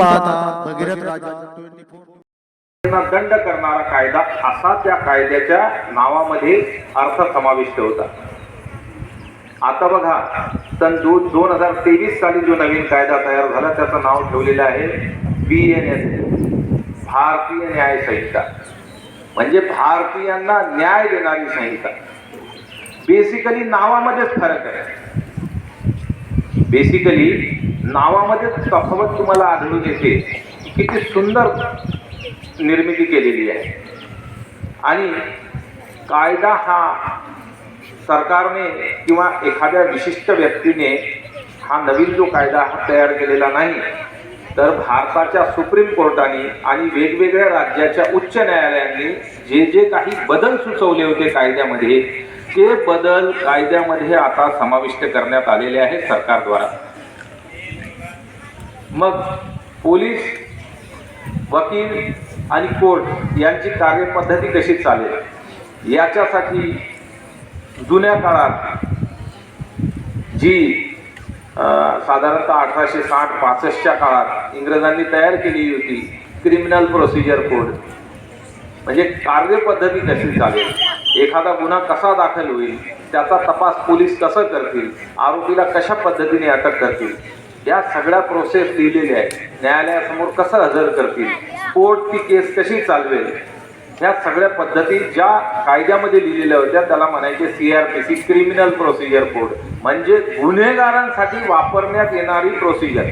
पाहता भगीरथ राजा 24 त्यांना दंड करणारा कायदा असा त्या कायद्याच्या नावामध्ये अर्थ समाविष्ट होता. आता बघा सन दो दोन हजार तेवीस साली जो नवीन कायदा तयार झाला त्याचं नाव ठेवलेलं आहे बी एन एस भारतीय न्याय संहिता. म्हणजे भारतीयांना न्याय देणारी संहिता. बेसिकली नावामध्येच फरक आहे. बेसिकली नावामध्येच तफावत तुम्हाला आढळून येते किती सुंदर निर्मिती केलेली आहे. आणि कायदा हा सरकारने किंवा एखाद्या विशिष्ट व्यक्तीने हा नवीन जो कायदा हा तयार केलेला नाही तर भारताच्या सुप्रीम कोर्टाने आणि वेगवेगळ्या राज्याच्या उच्च न्यायालयांनी जे जे काही बदल सुचवले होते कायद्यामध्ये ते बदल कायद्यामध्ये आता समाविष्ट करण्यात आलेले आहेत सरकारद्वारा मग पोलीस वकील आणि कोर्ट यांची कार्यपद्धती कशी चालेल? याच्यासाठी जुन्या काळात जी साधारणतः अठराशे साठ पासष्टच्या काळात इंग्रजांनी तयार केली होती क्रिमिनल प्रोसिजर कोड म्हणजे कार्यपद्धती कशी चालेल? एखादा गुन्हा कसा दाखल होईल? त्याचा तपास पोलीस कसं करतील? आरोपीला कशा पद्धतीने अटक करतील? या सगळ्या प्रोसेस लिहिलेल्या आहेत. न्यायालयासमोर कसं हजर करतील? कोर्ट ती केस कशी चालवेल? ह्या सगळ्या पद्धती ज्या कायद्यामध्ये लिहिलेल्या होत्या त्याला म्हणायचे C R P C criminal procedure code म्हणजे गुन्हेगारांसाठी वापरण्यात येणारी प्रोसिजर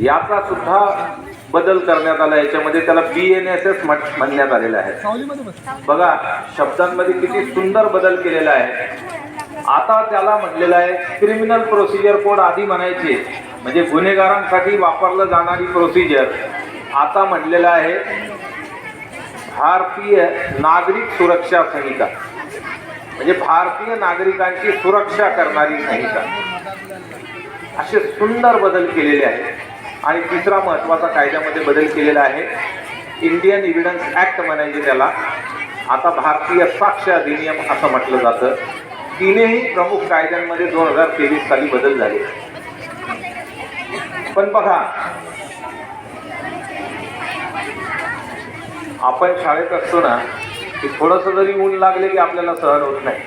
याचा सुद्धा बदल करण्यात आला याच्यामध्ये त्याला बी एन एस एस म्हणण्यात आलेलं आहे. बघा शब्दांमध्ये किती सुंदर बदल केलेला आहे. आता त्याला म्हटलेलं आहे क्रिमिनल प्रोसिजर कोड आधी म्हणायचे. म्हणजे गुन्हेगारांसाठी वापरलं जाणारी प्रोसिजर आता म्हटलेलं आहे भारतीय नागरिक सुरक्षा संहिता. म्हणजे भारतीय नागरिकांची सुरक्षा करणारी संहिता. असे सुंदर बदल केलेले आहेत. आणि तिसरा महत्त्वाचा कायद्यामध्ये बदल केलेला आहे. इंडियन इव्हिडन्स ॲक्ट म्हणायचे त्याला. आता भारतीय साक्ष अधिनियम असं म्हटलं जातं. तिनेही प्रमुख कायद्यांमध्ये दोन हजार तेवीस साली बदल झाले. पण बघा आपण शाळेत असतो ना की थोडंसं जरी ऊन लागले की आपल्याला सहन होत नाही.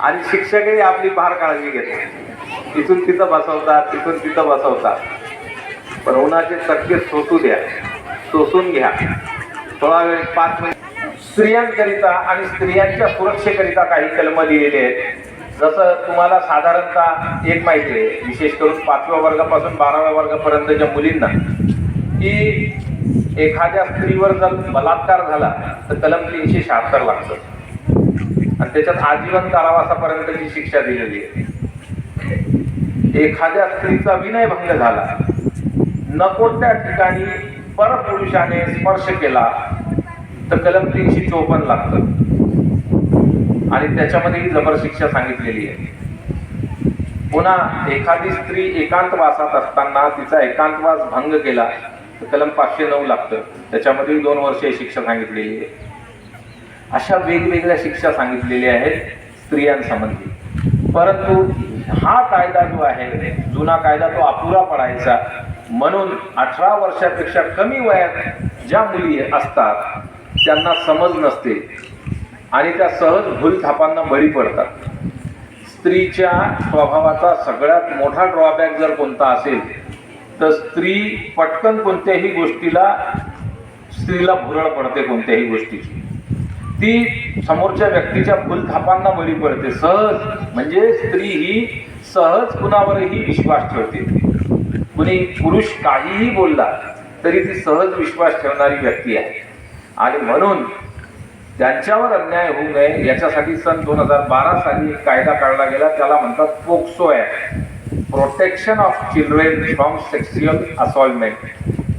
आणि शिक्षकही आपली फार काळजी घेतात. तिथून तिथं बसवतात तिथून तिथं बसवतात. पण उन्हाचे सोसू द्या. सोसून घ्या. थोडा वेळ पाच मिनिट स्त्रियांकरिता आणि स्त्रियांच्या सुरक्षेकरिता काही कलम लिहिलेले आहेत. जसं तुम्हाला साधारणतः एक माहिती आहे विशेष करून पाचव्या वर्गापासून बाराव्या वर्गापर्यंतच्या मुलींना की एखाद्या स्त्रीवर जर बलात्कार झाला तर कलम तीनशे शहात्तर लागतं. आणि त्याच्यात आजीवन कारावासापर्यंतची शिक्षा दिलेली आहे. एखाद्या स्त्रीचा विनयभंग झाला नको त्या ठिकाणी परपुरुषाने स्पर्श केला तर कलम तीनशे चोपन्न लागतं. आणि त्याच्यामध्येही जबर शिक्षा सांगितलेली आहे. पुन्हा एखादी स्त्री एकांतवासात असताना तिचा एकांतवास भंग केला तर कलम पाचशे नऊ लागतं. त्याच्यामधील दोन वर्षे शिक्षा सांगितलेली आहे. अशा वेगवेगळ्या शिक्षा सांगितलेल्या आहेत स्त्रियांसंबंधी. परंतु हा कायदा जो आहे जुना कायदा तो अपुरा पडायचा. म्हणून अठरा वर्षापेक्षा कमी वयात ज्या मुली असतात त्यांना समज नसते आणि त्या सहज भूलथापांना बळी पडतात. स्त्रीच्या स्वभावाचा सगळ्यात मोठा ड्रॉबॅक जर कोणता असेल तर स्त्री पटकन कोणत्याही गोष्टीला स्त्रीला भुरळ पडते कोणत्याही गोष्टीची. ती समोरच्या व्यक्तीच्या भूलथापांना बळी पडते सहज. म्हणजे स्त्री ही सहज कुणावरही विश्वास ठेवते. कुणी पुरुष काहीही बोलला तरी ती सहज विश्वास ठेवणारी व्यक्ती आहे. आणि म्हणून त्यांच्यावर अन्याय होऊ नये याच्यासाठी सन दोन हजार बारा साली एक कायदा काढला गेला त्याला म्हणतात POCSO act protection of children from sexual assaultment.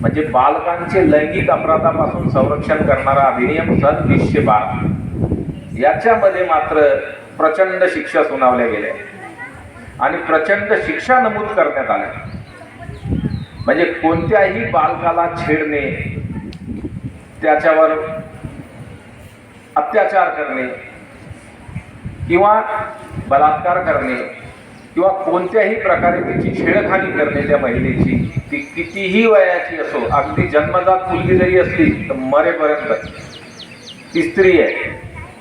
म्हणजे बालकांचे लैंगिक अपराधापासून संरक्षण करणारा अधिनियम सन वीसशे बारा. याच्यामध्ये मात्र प्रचंड शिक्षा सुनावल्या गेल्या. आणि प्रचंड शिक्षा नमूद करण्यात आल्या. म्हणजे कोणत्याही बालकाला छेडणे त्याच्यावर अत्याचार करणे किंवा बलात्कार करणे किंवा कोणत्याही प्रकारे तिची छेडखानी करणे त्या महिलेची ती कितीही वयाची असो अगदी जन्मजात मुलगी जरी असली तर मरेपर्यंत. ती स्त्री आहे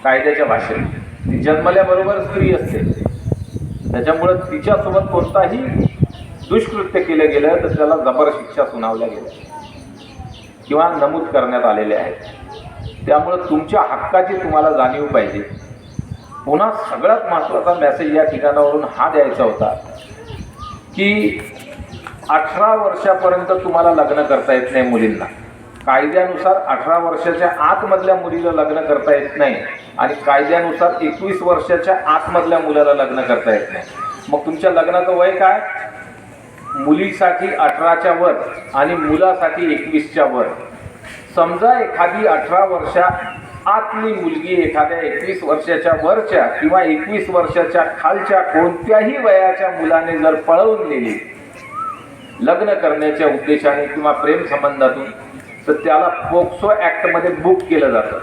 कायद्याच्या भाषेत. ती जन्मल्याबरोबर स्त्री असते. त्याच्यामुळं तिच्यासोबत कोणताही दुष्कृत्य केलं गेलं तर त्याला जबर शिक्षा सुनावल्या गेल्या. किंवा नमूद करण्यात आलेले आहेत. त्यामुळं तुमच्या हक्काची तुम्हाला जाणीव पाहिजे. पुन्हा सगळ्यात महत्त्वाचा मेसेज या ठिकाणावरून हा द्यायचा होता की अठरा वर्षापर्यंत तुम्हाला लग्न करता येत नाही मुलींना. कायद्यानुसार अठरा वर्षाच्या आतमधल्या मुलीला लग्न करता येत नाही आणि कायद्यानुसार एकवीस वर्षाच्या आतमधल्या मुलाला लग्न करता येत नाही. मग तुमच्या लग्नाचं वय काय? मुलीसाठी अठराच्या वर आणि मुलासाठी एकवीसच्या वर. समजा एखादी अठरा वर्षा आतली मुलगी एखाद्या एकवीस वर्षाच्या वरच्या किंवा एकवीस वर्षाच्या खालच्या कोणत्याही वयाच्या मुलाने जर पळवून नेली लग्न करण्याच्या उद्देशाने किंवा प्रेम संबंधातून तर त्याला पोक्सो ॲक्टमध्ये बुक केलं जातं.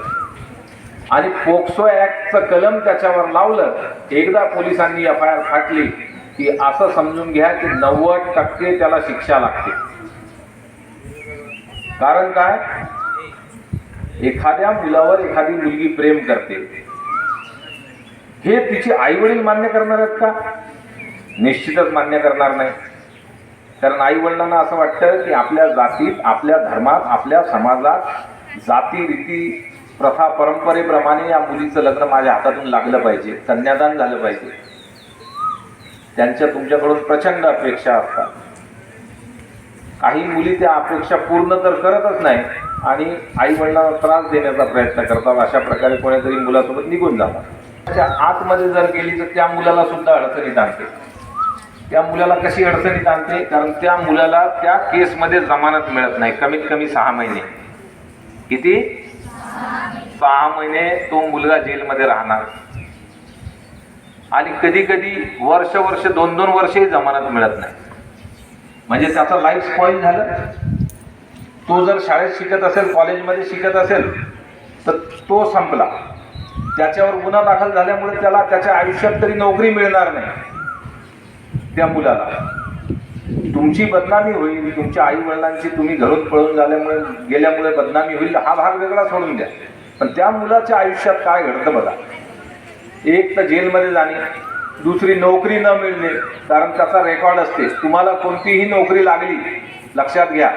आणि पोक्सो ॲक्टचं कलम त्याच्यावर लावलं एकदा पोलिसांनी एफ आय आर फाटली की असं समजून घ्या की नव्वद टक्के त्याला शिक्षा लागते. कारण काय? एखाद्या मुलावर एखादी मुलगी प्रेम करते. हे तिचे आई वडील मान्य करणार आहेत का? निश्चितच मान्य करणार नाही. कारण आई वडिलांना असं वाटतं की आपल्या जातीत आपल्या धर्मात आपल्या समाजात जाती रीती प्रथा परंपरेप्रमाणे या मुलीचं लग्न माझ्या हातातून लागलं पाहिजे कन्यादान झालं पाहिजे. त्यांच्या तुमच्याकडून प्रचंड अपेक्षा असतात. काही मुली त्या अपेक्षा पूर्ण तर करतच नाही आणि आई वडिलांना त्रास देण्याचा प्रयत्न करतात. अशा प्रकारे कोणीतरी मुलासोबत निघून जातात. त्या आतमध्ये जर गेली तर त्या मुलाला सुद्धा अडचणीत आणते. त्या मुलाला कशी अडचणीत आणते? कारण त्या मुलाला त्या केसमध्ये जमानत मिळत नाही. कमीत कमी सहा महिने. किती? सहा महिने तो मुलगा जेलमध्ये राहणार. आणि कधी कधी वर्ष वर्ष दोन दोन वर्षही जमानत मिळत नाही. म्हणजे त्याचं लाईफ स्पॉईल झालं. तो जर शाळेत शिकत असेल कॉलेजमध्ये शिकत असेल तर तो संपला. त्याच्यावर गुन्हा दाखल झाल्यामुळे त्याला त्याच्या आयुष्यात तरी नोकरी मिळणार नाही. त्या मुलाला. तुमची बदनामी होईल तुमच्या आई वडिलांची तुम्ही घरून पळून झाल्यामुळे गेल्यामुळे बदनामी होईल हा भाग वेगळा सोडून द्या. पण त्या मुलाच्या आयुष्यात काय घडतं बघा. एक तर जेलमध्ये जाणे दुसरी नोकरी न मिळणे कारण त्याचा रेकॉर्ड असते. तुम्हाला कोणतीही नोकरी लागली लक्षात घ्या.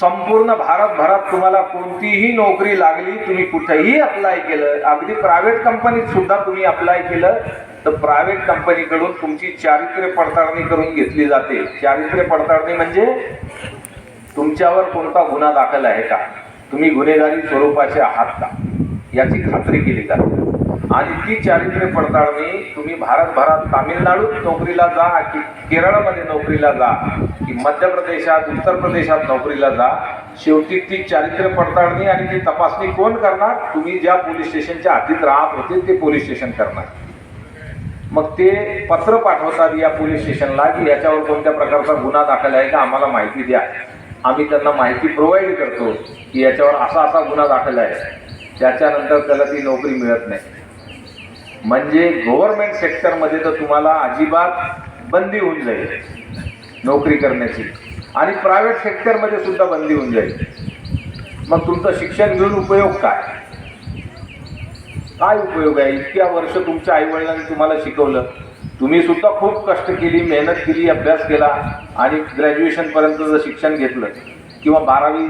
संपूर्ण भारतभरात तुम्हाला कोणतीही नोकरी लागली तुम्ही कुठेही अप्लाय केलं अगदी प्रायव्हेट कंपनीत सुद्धा तुम्ही अप्लाय केलं तर प्रायव्हेट कंपनीकडून तुमची चारित्र्य पडताळणी करून घेतली जाते. चारित्र्य पडताळणी म्हणजे तुमच्यावर कोणता गुन्हा दाखल आहे का? तुम्ही गुन्हेगारी स्वरूपाचे आहात का? याची खात्री केली जाते. आणि ती चारित्र्य पडताळणी तुम्ही भारतभरात तामिळनाडूत नोकरीला जा की केरळमध्ये नोकरीला जा की मध्य प्रदेशात उत्तर प्रदेशात नोकरीला जा शेवटी ती चारित्र्य पडताळणी आणि ती तपासणी कोण करणार? तुम्ही ज्या पोलीस स्टेशनच्या हातीत राहत होते ते पोलीस स्टेशन करणार. मग ते पत्र पाठवतात या पोलीस स्टेशनला की याच्यावर कोणत्या प्रकारचा गुन्हा दाखल आहे का आम्हाला माहिती द्या. आम्ही त्यांना माहिती प्रोव्हाइड करतो की याच्यावर असा असा गुन्हा दाखल आहे. त्याच्यानंतर त्याला ती नोकरी मिळत नाही. म्हणजे गव्हर्नमेंट सेक्टरमध्ये तर तुम्हाला अजिबात बंदी होऊन जाईल. नोकरी करण्याची. आणि प्रायव्हेट सेक्टरमध्ये सुद्धा बंदी होऊन जाईल. मग तुमचं शिक्षण घेऊन उपयोग काय? काय उपयोग आहे? इतक्या वर्ष तुमच्या आईवडिलांनी तुम्हाला शिकवलं. तुम्ही सुद्धा खूप कष्ट केली मेहनत केली अभ्यास केला आणि ग्रॅज्युएशनपर्यंतचं शिक्षण घेतलं किंवा बारावी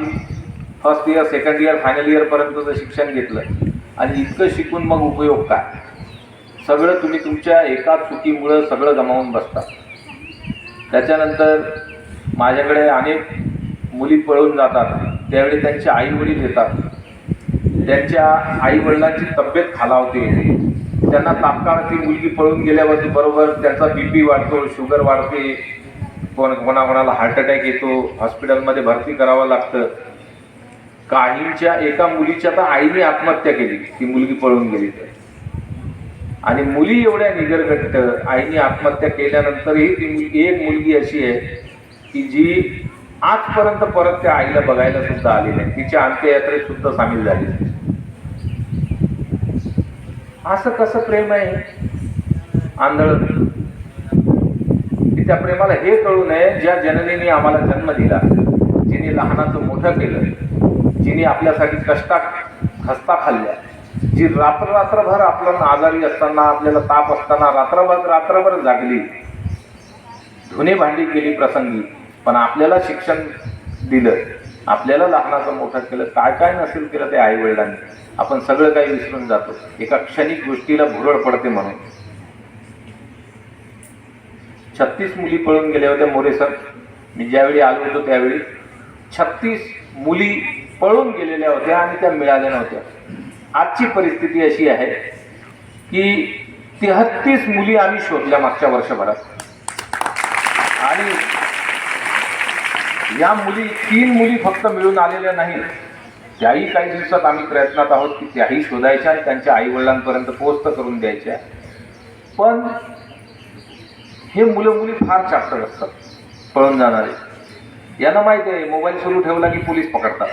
first year second year final इयरपर्यंतचं शिक्षण घेतलं. आणि इतकं शिकून मग उपयोग काय? सगळं तुम्ही तुमच्या एका चुकीमुळं सगळं गमावून बसता. त्याच्यानंतर माझ्याकडे अनेक मुली पळून जातात. त्यावेळी त्यांचे आईवडील येतात. त्यांच्या आईवडिलांची तब्येत खालावते. त्यांना तात्काळ ती मुलगी पळून गेल्यावरती बरोबर त्यांचा बी पी वाढतो शुगर वाढते. कोण कोणाकोणाला हार्ट अटॅक येतो. हॉस्पिटलमध्ये भरती करावं लागतं. काहींच्या एका मुलीच्या तर आईने आत्महत्या केली. ती मुलगी पळून गेली. तर आणि मुली एवढ्या निगरगट्ट आईने आत्महत्या केल्यानंतरही ती मुलगी एक मुलगी अशी आहे की जी आजपर्यंत परत त्या आईला बघायला सुद्धा आली नाही. तिच्या अंत्ययात्रेत सुद्धा सामील झाली असं कसं प्रेम आहे? आंधळ. त्या प्रेमाला हे कळू नये ज्या जननीने आम्हाला जन्म दिला जिने लहानाचं मोठं केलं जिने आपल्यासाठी कष्टात खस्ता खाल्ल्या जी रात्र रात्रभर आपल्याला आजारी असताना आपल्याला ताप असताना रात्रभर रात्रभर जागली. धुणे भांडी केली प्रसंगी पण आपल्याला शिक्षण दिलं. आपल्याला लहानाचं मोठं केलं. काय काय नसेल केलं ते आई वडिलांनी आपण सगळं काही विसरून जातो. एका क्षणिक गोष्टीला भुरळ पडते म्हणून. छत्तीस मुली पळून गेल्या होत्या मोरे सर. मी ज्यावेळी आलो होतो त्यावेळी छत्तीस मुली पळून गेलेल्या होत्या आणि त्या मिळाल्या नव्हत्या. आजची परिस्थिती अशी आहे की तेहत्तीस मुली आम्ही शोधल्या मागच्या वर्षभरात. आणि या मुली तीन मुली फक्त मिळून आलेल्या नाहीत त्याही काही दिवसात आम्ही प्रयत्नात आहोत की त्याही शोधायच्या आणि त्यांच्या आई वडिलांपर्यंत पोहोच करून द्यायच्या. पण हे मुलं मुली फार चाप्टर असतात पळून जाणारे. यांना माहिती आहे मोबाईल सुरू ठेवला की पोलीस पकडतात.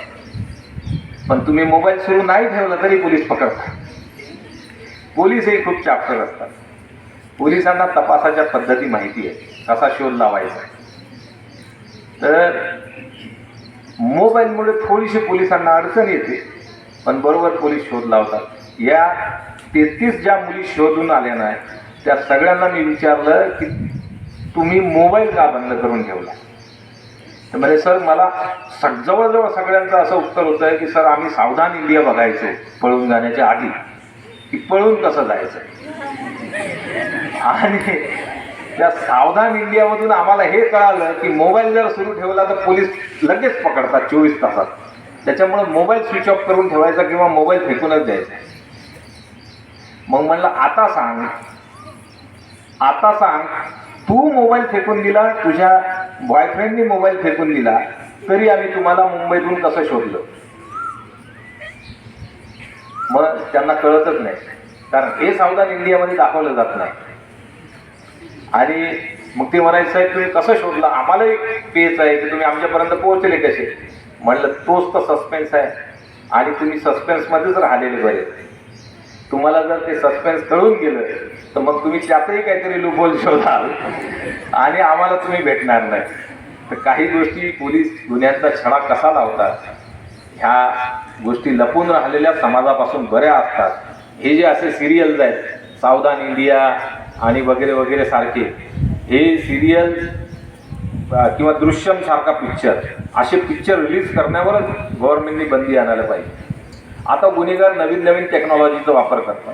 पण तुम्ही मोबाईल सुरू नाही ठेवला तरी पोलीस पकडतात पोलीसही खूप चाप्टर असतात. पोलिसांना तपासाच्या पद्धती माहिती आहे. कसा शोध लावायचा? तर मोबाईलमुळे थोडीशी पोलिसांना अडचण येते पण बरोबर पोलीस शोध लावतात. या तेहतीस ज्या मुली शोधून आल्या नाही त्या सगळ्यांना मी विचारलं की तुम्ही मोबाईल का बंद करून ठेवला? म्हणजे सर मला सग- जवळजवळ सगळ्यांचं असं उत्तर होतं आहे की सर आम्ही सावधान इंडिया बघायचो पळून जाण्याच्या आधी की पळून कसं जायचं आणि त्या सावधान इंडियामधून आम्हाला हे कळालं की मोबाईल जर सुरू ठेवला तर पोलीस लगेच पकडतात चोवीस तासात. त्याच्यामुळे मोबाईल स्विच ऑफ करून ठेवायचा किंवा मोबाईल फेकूनच द्यायचा. मग म्हणलं आता सांग आता सांग तू मोबाईल फेकून दिला तुझ्या बॉयफ्रेंडनी मोबाईल फेकून दिला तरी आम्ही तुम्हाला मुंबईतून कसं शोधलं? मग त्यांना कळतच नाही. कारण हे सावधान इंडियामध्ये दाखवलं जात नाही. आणि मग ते म्हणायचं साहेब तुम्ही कसं शोधलं? आम्हाला एक पेच आहे की तुम्ही आमच्यापर्यंत पोहोचले कसे? म्हणलं तोच तर सस्पेन्स आहे. आणि तुम्ही सस्पेन्समध्येच राहिलेले बरे. तुम्हाला जर ते सस्पेन्स कळून गेलं तर मग तुम्ही त्यातही काहीतरी लुपोल शोधाल. आणि आम्हाला तुम्ही भेटणार नाही. तर काही गोष्टी पोलीस गुन्ह्यांचा छडा कसा लावतात ह्या गोष्टी लपून राहिलेल्या समाजापासून बऱ्या असतात. हे जे असे सिरियल्स आहेत सावधान इंडिया आणि वगैरे वगैरे सारखे हे सिरियल किंवा दृश्यम सारखा पिक्चर असे पिक्चर रिलीज करण्यावरच गव्हर्नमेंटनी बंदी आणायला पाहिजे. आता गुन्हेगार नवीन नवीन टेक्नॉलॉजीचा वापर करतात.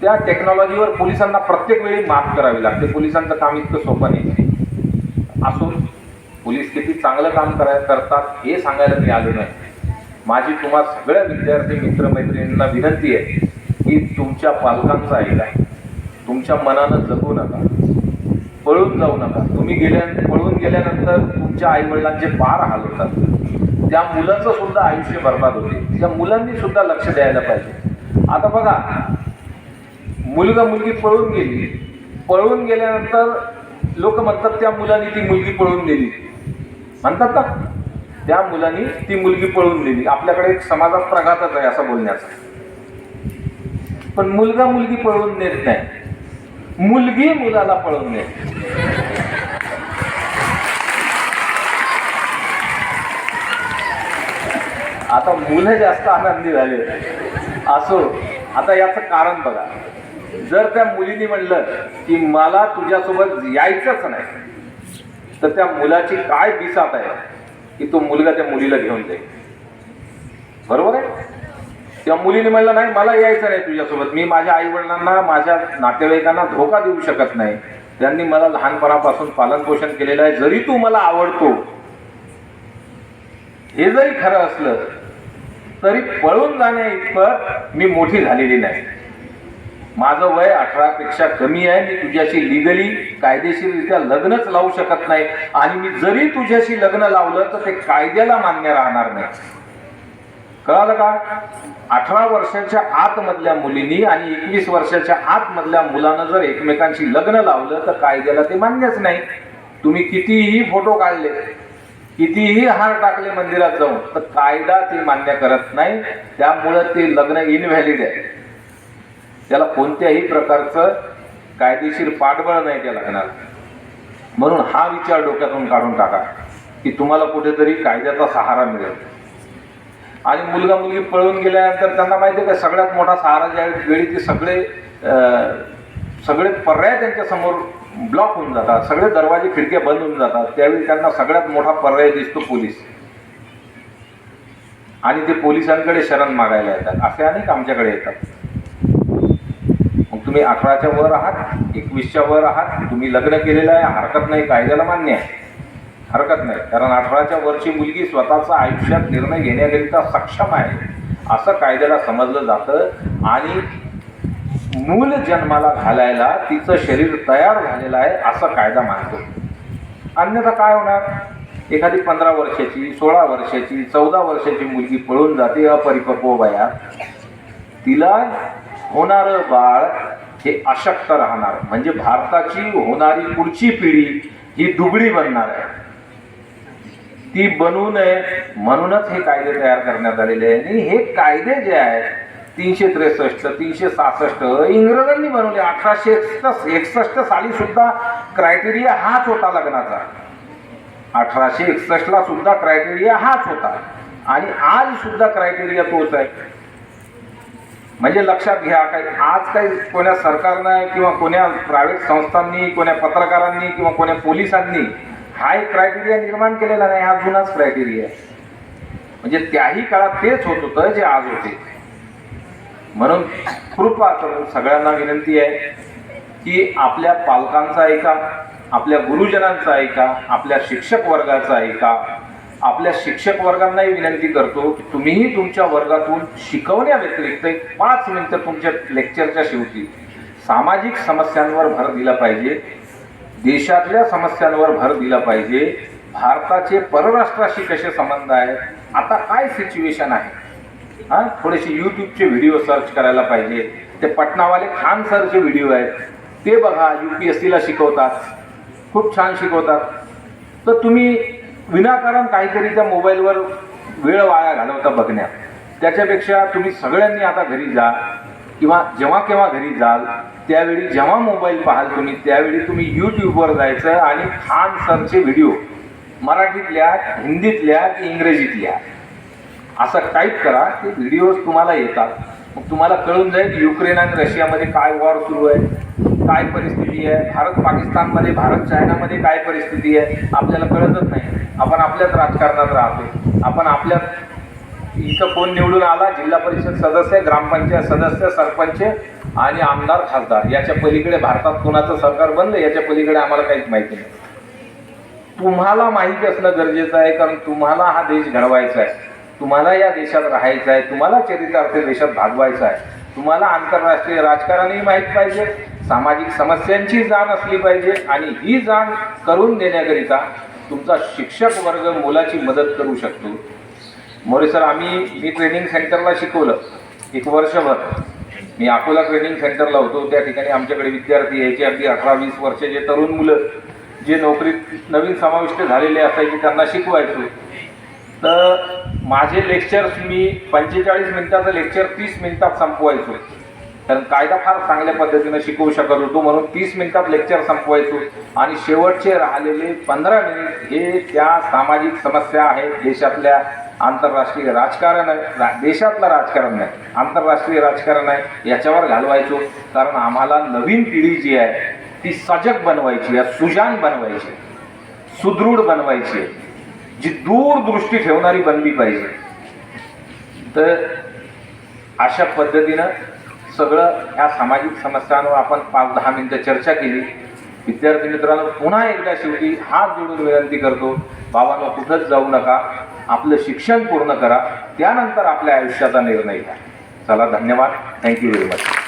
त्या टेक्नॉलॉजीवर पोलिसांना प्रत्येक वेळी मात करावी लागते. पोलिसांचं काम इतकं सोपं नाही असून पोलीस किती चांगलं काम कराय करतात हे सांगायला मी आलो नाही. माझी तुम्हा सगळ्या विद्यार्थी मित्रमैत्रिणींना विनंती आहे की तुमच्या पालकांचं ऐका. तुमच्या मनानं जगू नका. पळून जाऊ नका. तुम्ही गेल्या पळून गेल्यानंतर तुमच्या आईवडिलांचे पार हाल होतात त्या मुलाचं सुद्धा आयुष्य बर्बाद होते त्या मुलांनी सुद्धा लक्ष द्यायला पाहिजे. आता बघा मुलगा मुलगी पळून गेली. पळून गेल्यानंतर लोक म्हणतात त्या मुलांनी ती मुलगी पळून नेली. म्हणतात ना त्या मुलांनी ती मुलगी पळून दिली आपल्याकडे एक समाजात प्रघातच आहे असं बोलण्याचा. पण मुलगा मुलगी पळून नेत नाही. मुलगी मुलाला पळून देत आता मुलं जास्त आनंदी झाले. असो आता याचं कारण बघा. जर त्या मुलीने म्हणलं की मला तुझ्यासोबत यायचंच नाही तर त्या मुलाची काय दिसात आहे की तो मुलगा त्या मुलीला घेऊन जाईल? बरोबर आहे? त्या मुलीने म्हणलं नाही मला यायचं नाही तुझ्यासोबत. मी माझ्या आई वडिलांना माझ्या नातेवाईकांना धोका देऊ शकत नाही. त्यांनी मला लहानपणापासून पालनपोषण केलेलं आहे. जरी तू मला आवडतो. हे जरी खरं असलं तरी पळून जाण्या इतपत मी मोठी झालेली नाही. माझं वय अठरापेक्षा कमी आहे मी तुझ्याशी लिगली कायदेशीररित्या लग्नच लावू शकत नाही. आणि मी जरी तुझ्याशी लग्न लावलं तर ते कायद्याला मान्य राहणार नाही. कळालं का? अठरा वर्षाच्या आतमधल्या मुलींनी आणि एकवीस वर्षाच्या आतमधल्या मुलानं जर एकमेकांशी लग्न लावलं तर कायद्याला ते मान्यच नाही. तुम्ही कितीही फोटो काढले कितीही हार टाकले मंदिरात जाऊन तर कायदा ते मान्य करत नाही. त्यामुळं ते लग्न इनव्हॅलिड आहे. त्याला कोणत्याही प्रकारचं कायदेशीर पाठबळ नाही त्या लग्नाला. म्हणून हा विचार डोक्यातून काढून टाका की तुम्हाला कुठेतरी कायद्याचा सहारा मिळेल. आणि मुलगा मुलगी पळून गेल्यानंतर त्यांना माहिती आहे का सगळ्यात मोठा सहारा ज्या वेळी ते सगळे सगळे पर्याय त्यांच्यासमोर ब्लॉक होऊन जातात. सगळे दरवाजे खिडक्या बंद होऊन जातात. त्यावेळी त्यांना सगळ्यात मोठा पर्याय दिसतो पोलीस. आणि ते पोलिसांकडे शरण मागायला येतात. असे अनेक आमच्याकडे येतात. मग तुम्ही अठराच्या वर आहात एकवीसच्या वर आहात. तुम्ही लग्न केलेलं आहे. हरकत नाही. कायद्याला मान्य आहे. हरकत नाही. कारण अठराच्या वरची मुलगी स्वतःचा आयुष्यात निर्णय घेण्याकरिता सक्षम आहे. असं कायद्याला समजलं जातं. आणि मूल जन्माला घालायला तिचं शरीर तयार झालेलं आहे असं कायदा मानतो. अन्यथा काय होणार? एखादी पंधरा वर्षाची सोळा वर्षाची चौदा वर्षाची मुलगी पळून जाते अपरिपक्व वयात. तिला होणारं बाळ हे अशक्त राहणार. म्हणजे भारताची होणारी पुढची पिढी ही दुबळी बनणार आहे. ती बनू नये म्हणूनच हे कायदे तयार करण्यात आलेले आहे. आणि हे कायदे जे आहेत तीनशे त्रेसष्ट तीनशे सहासष्ट इंग्रजांनी बनवले अठराशे एकसष्ट एकसष्ट साली सुद्धा क्रायटेरिया हाच होता लग्नाचा. अठराशे एकसष्टला सुद्धा क्रायटेरिया हाच होता. आणि आज सुद्धा क्रायटेरिया तोच आहे. म्हणजे लक्षात घ्या काही आज काही कोण्या सरकारनं किंवा कोण्या प्रायव्हेट संस्थांनी कोण्या पत्रकारांनी किंवा कोण्या पोलिसांनी हा एक क्रायटेरिया निर्माण केलेला नाही हा जुनाच क्रायटेरिया आहे. म्हणजे त्याही काळात तेच होत होतं जे आज होते. म्हणून कृपा करून सगळ्यांना विनंती आहे की आपल्या पालकांचा ऐका आपल्या गुरुजनांचा ऐका आपल्या शिक्षक वर्गाचा ऐका. आपल्या शिक्षक वर्गांनाही विनंती करतो की तुम्हीही तुमच्या वर्गातून शिकवण्याव्यतिरिक्त एक पाच मिनिटं तुमच्या लेक्चरच्या शेवटी सामाजिक समस्यांवर भर दिला पाहिजे देशातल्या समस्यांवर भर दिला पाहिजे. भारताचे परराष्ट्राशी कसे संबंध आहेत? आता काय सिच्युएशन आहे? हां? थोडेसे यूट्यूबचे व्हिडिओ सर्च करायला पाहिजे. ते पटनावाले खान सरचे व्हिडिओ आहेत. ते बघा यू पी एस सीला शिकवतात. खूप छान शिकवतात. तर तुम्ही विनाकारण काहीतरी त्या मोबाईलवर वेळ वाया घालवता बघण्यात त्याच्यापेक्षा तुम्ही सगळ्यांनी आता घरी जा किंवा जेव्हा केव्हा घरी जाल त्यावेळी जेव्हा मोबाईल पाहाल तुम्ही त्यावेळी तुम्ही यूट्यूबवर जायचं आणि खान सरचे व्हिडिओ मराठीतल्या हिंदीतल्या की इंग्रजीतल्या. असं टाईप करा की व्हिडिओज तुम्हाला येतात. मग तुम्हाला कळून जाईल युक्रेन आणि रशियामध्ये काय वॉर सुरू आहे काय परिस्थिती आहे. भारत पाकिस्तानमध्ये भारत चायनामध्ये काय परिस्थिती आहे आपल्याला कळतच नाही. आपण आपल्याच राजकारणात राहतो आपण आपल्या इथं कोण निवडून आला? जिल्हा परिषद सदस्य ग्रामपंचायत सदस्य सरपंच आणि आमदार खासदार. याच्या पलीकडे भारतात कोणाचं सरकार बनलं याच्या पलीकडे आम्हाला काहीच माहिती नाही. तुम्हाला माहिती असणं गरजेचं आहे कारण तुम्हाला हा देश घडवायचा आहे. तुम्हाला या देशात राहायचं आहे तुम्हाला चरितार्थ देशात भागवायचं आहे. तुम्हाला आंतरराष्ट्रीय राजकारणही माहीत पाहिजे सामाजिक समस्यांची जाण असली पाहिजे आणि ही जाण करून देण्याकरिता तुमचा शिक्षक वर्ग मुलाची मदत करू शकतो. मोरे सर आम्ही मी ट्रेनिंग सेंटरला शिकवलं. एक वर्षभर. मी अकोला ट्रेनिंग सेंटरला होतो. त्या ठिकाणी आमच्याकडे विद्यार्थी यायचे. अगदी अठरा वीस वर्षाचे तरुण मुलं जे नोकरीत नवीन समाविष्ट झालेले असायचे त्यांना शिकवायचो. तर माझे लेक्चर्स मी पंचेचाळीस मिनिटाचं लेक्चर तीस मिनिटात संपवायचो. कारण कायदा फार चांगल्या पद्धतीनं शिकवू शकत होतो म्हणून तीस मिनिटात लेक्चर संपवायचो. आणि शेवटचे राहिलेले पंधरा मिनिट हे त्या सामाजिक समस्या आहेत देशातल्या आंतरराष्ट्रीय राजकारण आहे. रा देशातलं राजकारण नाही आंतरराष्ट्रीय राजकारण आहे याच्यावर घालवायचो. कारण आम्हाला नवीन पिढी जी आहे ती सजग बनवायची आहे सुजान बनवायची सुदृढ बनवायची आहे. जी दूरदृष्टी ठेवणारी बनली पाहिजे. तर अशा पद्धतीनं सगळं ह्या सामाजिक समस्यांवर आपण पाच दहा मिनटं चर्चा केली. विद्यार्थी मित्रांनो पुन्हा एकदा शेवटी हात जोडून विनंती करतो बाबांना कुठंच जाऊ नका. आपलं शिक्षण पूर्ण करा. त्यानंतर आपल्या आयुष्याचा निर्णय घ्या. चला धन्यवाद. Thank you very much